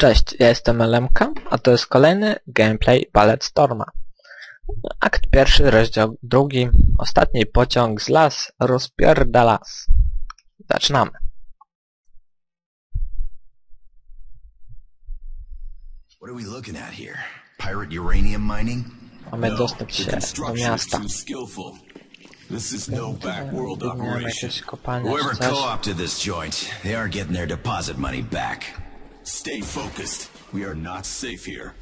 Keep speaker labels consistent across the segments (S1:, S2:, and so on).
S1: Cześć, ja jestem Lemka, a to jest kolejny gameplay Ballet Storma. Akt pierwszy, rozdział drugi, ostatni pociąg z las rozpierdalas. Zaczynamy.
S2: What are we looking at here? Pirate uranium mining?
S1: Mamy
S3: No,
S1: dostać
S3: the
S1: się do miasta.
S3: This is no backworld operation.
S1: jakieś kopalnie
S2: Whoever co-opted this joint, they aren't getting their deposit money back.
S3: Stay focused. We are not safe here.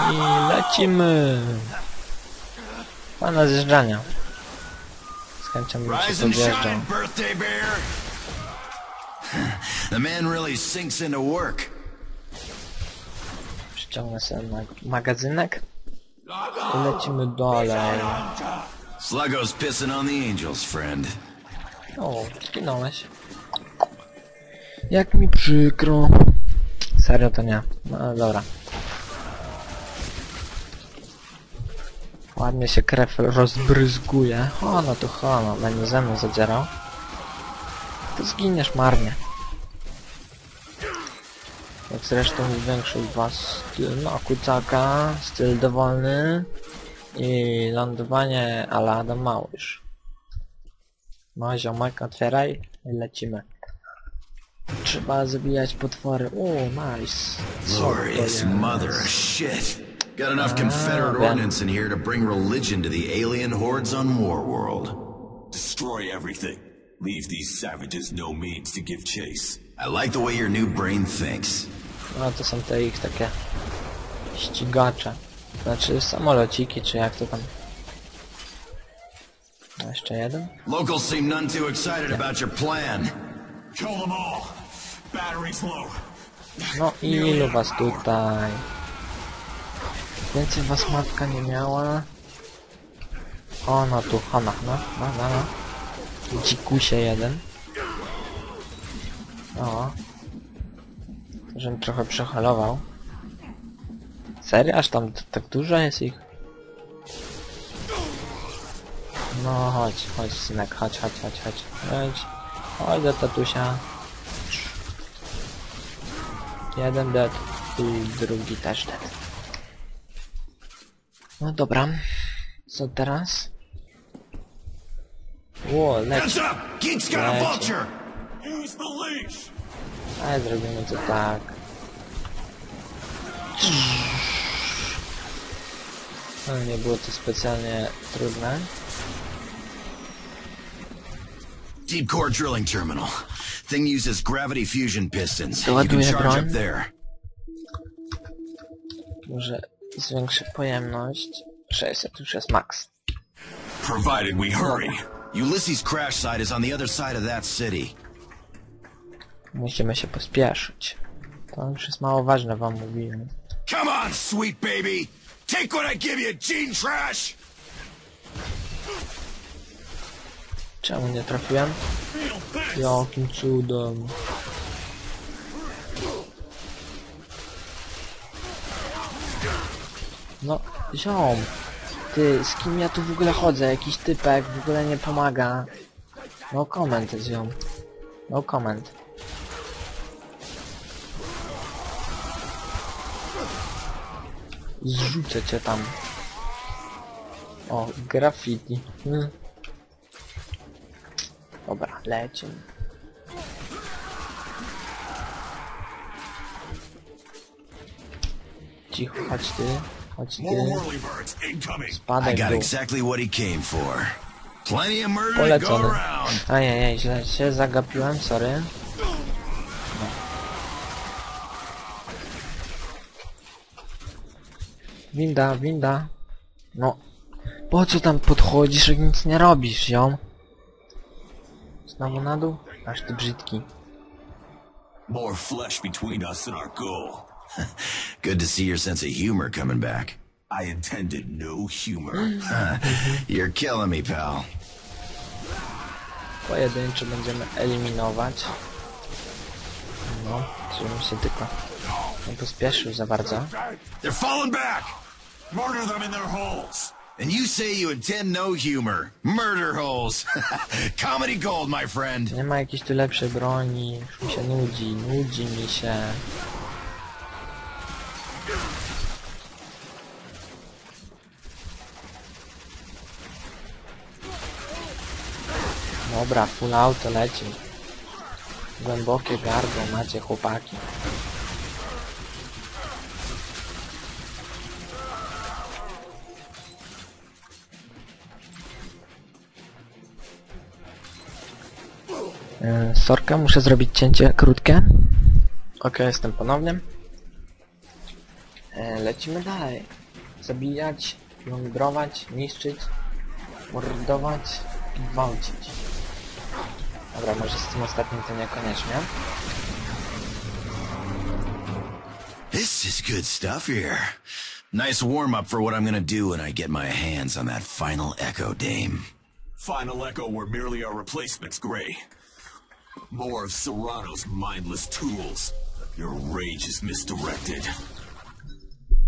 S1: I lecimy! Pana zjeżdżania. Z chęcią bym się
S2: Rise and
S1: podjeżdżał.
S2: shine, birthday bear! The man really sinks into work.
S1: Przyciągnę sobie mag magazynek. I lecimy dalej.
S2: Sluggo's pissing on the angels, friend.
S1: O, zginąłeś. Jak mi przykro. Serio to nie. No dobra. Ładnie się krew rozbryzguje. O, no to ho, no, będzie ze mną zadzierał. To zginiesz marnie. Jak zresztą większość was styl, no, kucaka, styl dowolny i lądowanie ala Adam Małysz. No ziomek, otwieraj i lecimy. Trzeba zabijać potwory. O, nice. Co to
S2: Glorious mother of shit. Got enough Confederate ordnance in here to bring religion to the alien hordes on Warworld.
S3: Destroy everything. Leave these savages no means to give chase.
S2: I like the way your new brain thinks.
S1: No to są te ich takie ścigacze. Znaczy samolociki, czy jak to tam. No, jeszcze jeden?
S2: Locals seem none too excited about your plan.
S3: Kill them all.
S1: No ilu was tutaj? Więcej was matka nie miała. O, no tu, Hana, no, no, no, no. Dzikusie jeden. O. Żebym trochę przehalował. Serio? Aż tam tak dużo jest ich? No chodź, chodź synek, chodź, chodź, chodź, chodź. Chodź, chodź do tatusia. Jeden dead i drugi też dead. No dobra. Co teraz? Ło, leci. Leci. Ale zrobimy to tak. No nie było to specjalnie trudne.
S2: Deep core drilling terminal. Thing uses gravity fusion pistons. You can charge
S1: broń.
S2: up there.
S1: Może zwiększę pojemność. 600 już jest max.
S3: Provided we hurry.
S2: Ulysses' crash site is on the other side of that city.
S1: Musimy się pospieszyć. To już jest mało ważne, wam mówiłem.
S2: Come on, sweet baby! Take what I give you, gene trash!
S1: Czemu nie trafiłem? Jakim cudem. No, ziom. Ty, z kim ja tu w ogóle chodzę? Jakiś typek w ogóle nie pomaga. No comment, ziom. No comment. Zrzucę cię tam. O, graffiti. Hmm. Lecimy. Cicho, chodź ty, chodź ty.
S2: I
S1: Spadaj w
S2: got exactly what he came for. Plenty of murder to go
S1: Polecony.
S2: around.
S1: Ajajaj, źle się zagapiłem, sorry. Winda, winda. No. Po co tam podchodzisz, jak nic nie robisz, ziom? Znowu na dół? Aż ty brzydki.
S3: More flesh between us and our goal.
S2: Good to see your sense of humor coming back.
S3: I intended no humor.
S2: You're killing me, pal.
S1: Pojedynczo będziemy eliminować. No, żebym się tylko nie pospieszył za bardzo.
S2: They're falling back!
S3: Murder them in their holes.
S2: And you say you intend no humor. Murder holes. Comedy gold, my friend.
S1: Nie ma jakiejś tu lepszej broni, już mi się nudzi, nudzi mi się. Dobra, full auto leci. Głębokie gardło macie chłopaki. E, Sorka, muszę zrobić cięcie krótkie. Ok, jestem ponownie. E, Lecimy dalej. Zabijać, plądrować, niszczyć, mordować i gwałcić. Dobra, może z tym ostatnim to niekoniecznie.
S2: This is good stuff here. Nice warm up for what I'm gonna do when I get my hands on that final Echo Dame.
S3: Final Echo were merely our replacements, Gray. More of Serrano's mindless tools. Your rage is misdirected.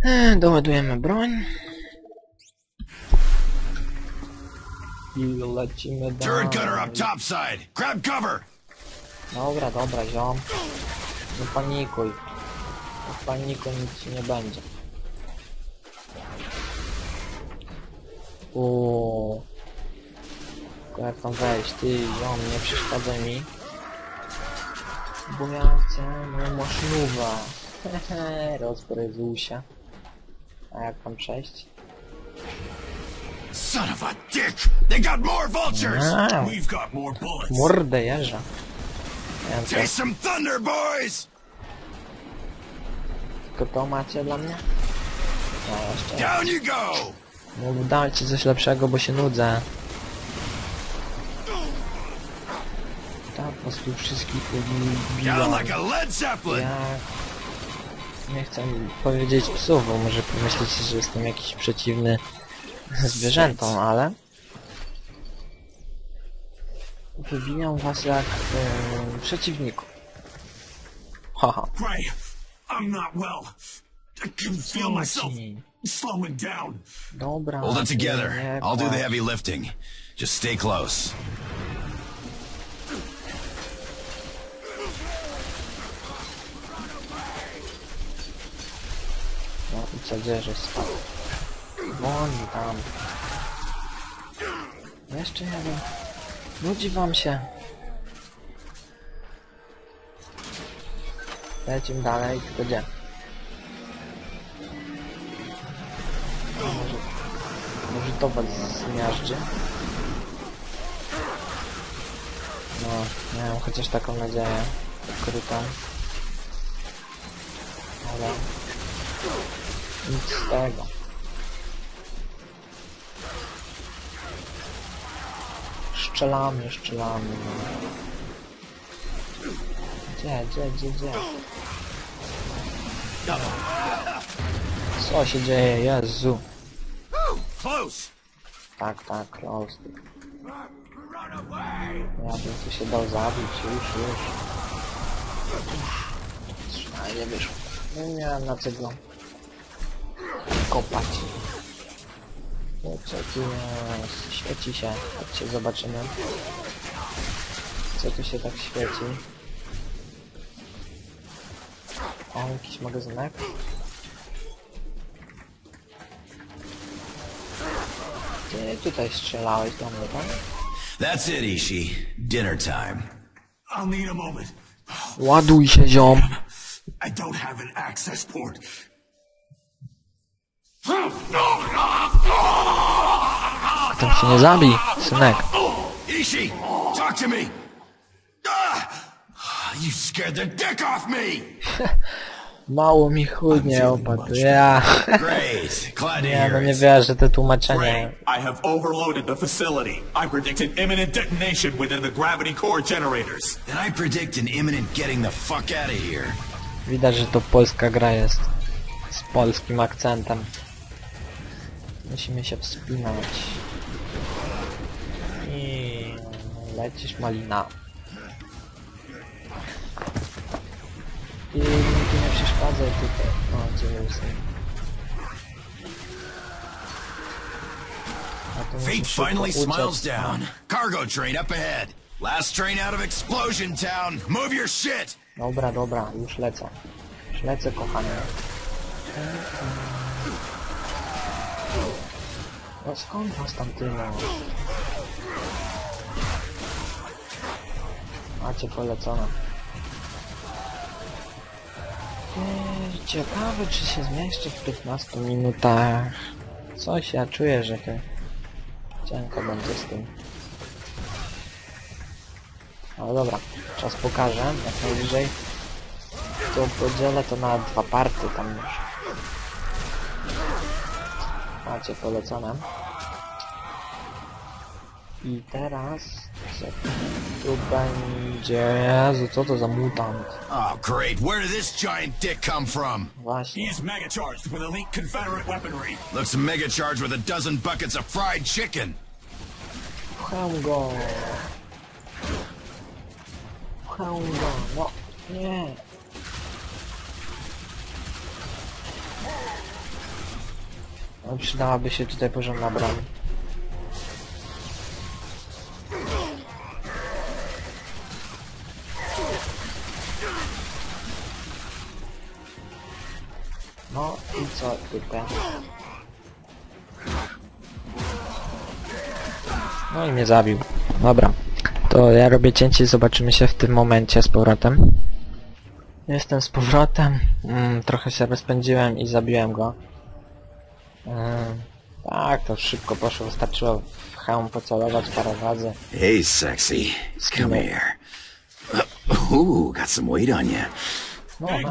S1: E, Doładujemy broń. I lecimy
S2: Turret gunner up topside. Grab cover.
S1: Dobra, dobra, ziom. Nie panikuj. Nie panikuj, nic ci nie będzie. Uuu. Jak tam wejść? Ty, ziom, nie przeszkadzaj mi. Bo ja chcę moją maszynówę. Hehe, rozbryzusia. A jak tam przejść?
S2: Son of a dick! They got more vultures!
S1: Wow.
S3: We've got more bullets.
S1: Mordę jeża.
S2: Taste some thunder, boys!
S1: tylko to macie dla mnie? No jeszcze.
S2: Down you go!
S1: Mów dajcie coś lepszego, bo się nudzę. Po prostu wszystkich
S2: zeppelin!
S1: Ja... Nie chcę powiedzieć psów, bo może pomyśleć, że jestem jakiś przeciwny zwierzętom, ale... Wybijam was jak yy, przeciwników. Haha.
S3: I'm not well. I can feel myself slowing down.
S1: Dobra.
S2: Hold it together. I'll do the heavy lifting. Just stay close.
S1: Dzieje spadł? Won tam. Jeszcze jeden. Nudzi wam się. Lecimy dalej, tylko gdzie? Może, może to was zmiażdży? No, miałem chociaż taką nadzieję. Ukrytą. Ale... Nic z tego. Szczelamy, szczelamy. no. Gdzie, gdzie, gdzie, gdzie? Co się dzieje? Jezu. Tak, tak, close. Ja bym tu się dał zabić, już, już. A nie wyszło. Nie miałem na co go kopać. Co tu jest? Świeci się. Chodźcie, zobaczymy. Co tu się tak świeci? O, jakiś magazynek. Ty tutaj strzelałeś do mnie, tak?
S2: That's it, Ishi. Dinner time.
S3: I'll need a moment.
S1: Ładuj się, ziom!
S3: I don't have an access port.
S1: Tam się nie zabij, synek.
S2: Ishi, talk to me! Ah! You scared the dick off me!
S1: Mało mi chudnie opadł, ja...
S2: Hear
S1: no nie wierzę, te tłumaczenie.
S3: I have overloaded the facility. I predict an imminent detonation within the gravity core generators.
S2: Then I predict an imminent getting the fuck out of here.
S1: Widać, że to polska gra jest. Z polskim akcentem. Musimy się wspinać. I lecisz malina. I tu nie przeszkadzaj tutaj. O, gdzie jestem?
S2: Fate finally smiles down. Cargo train up ahead. Last train out of Explosion Town. Move your shit!
S1: Dobra, dobra, już lecę. Już lecę, kochanie. No skąd was tam tyle? Macie polecone. Eee, Ciekawe czy się zmieszczę w 15 minutach. Coś ja czuję, że to cienko będzie z tym. Ale dobra, czas pokażę, jak najwyżej. To podzielę to na dwa party tam już. Macie polecone. I teraz tu będzie? Jezu, co to za mutant?
S2: Oh, great. Where did this giant dick come from?
S3: He
S1: Właśnie.
S3: is mega charged with elite Confederate weaponry.
S2: Looks mega charged with a dozen buckets of fried chicken.
S1: Pcham go. Pcham go. No, nie. No, przydałaby się tutaj porządna broń. No i co tutaj? No i mnie zabił. Dobra. To ja robię cięcie i zobaczymy się w tym momencie z powrotem. Jestem z powrotem. Mm, trochę się rozpędziłem i zabiłem go. Mm, tak, to szybko poszło. Wystarczyło w hełm pocelować parę razy.
S2: Hey, sexy. Come here. Ooh, got some weight on you.
S1: No, no.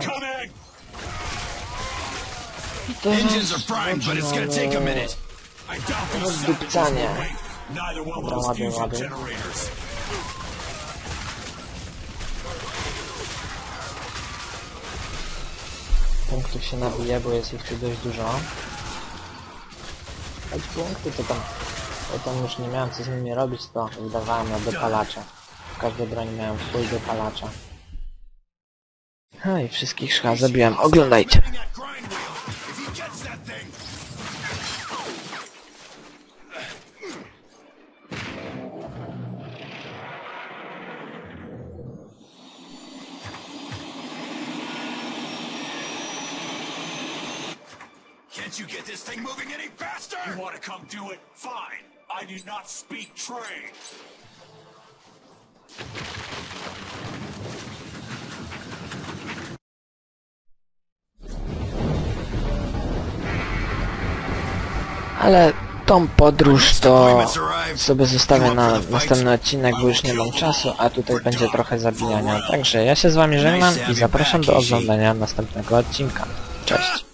S2: Engines are primed, but it's gonna take a minute.
S3: I doubt these wait. Neither will
S1: Dobra,
S3: those fusion generators.
S1: punktów się nabije, bo jest ich tu dość dużo. Choć punkty to tam... Już nie miałem co z nimi robić, to wydawałem na dopalacza. W każdej broni miałem full dopalacza. No i wszystkich szcha zabiłem. Oglądajcie.
S2: That grind wheel. If he gets that thing. Can't you get this thing moving any faster?
S3: You want to come do it? Fine. I do not speak train.
S1: Ale tą podróż to sobie zostawię na następny odcinek, bo już nie mam czasu, a tutaj będzie trochę zabijania. Także ja się z wami żegnam i zapraszam do oglądania następnego odcinka. Cześć.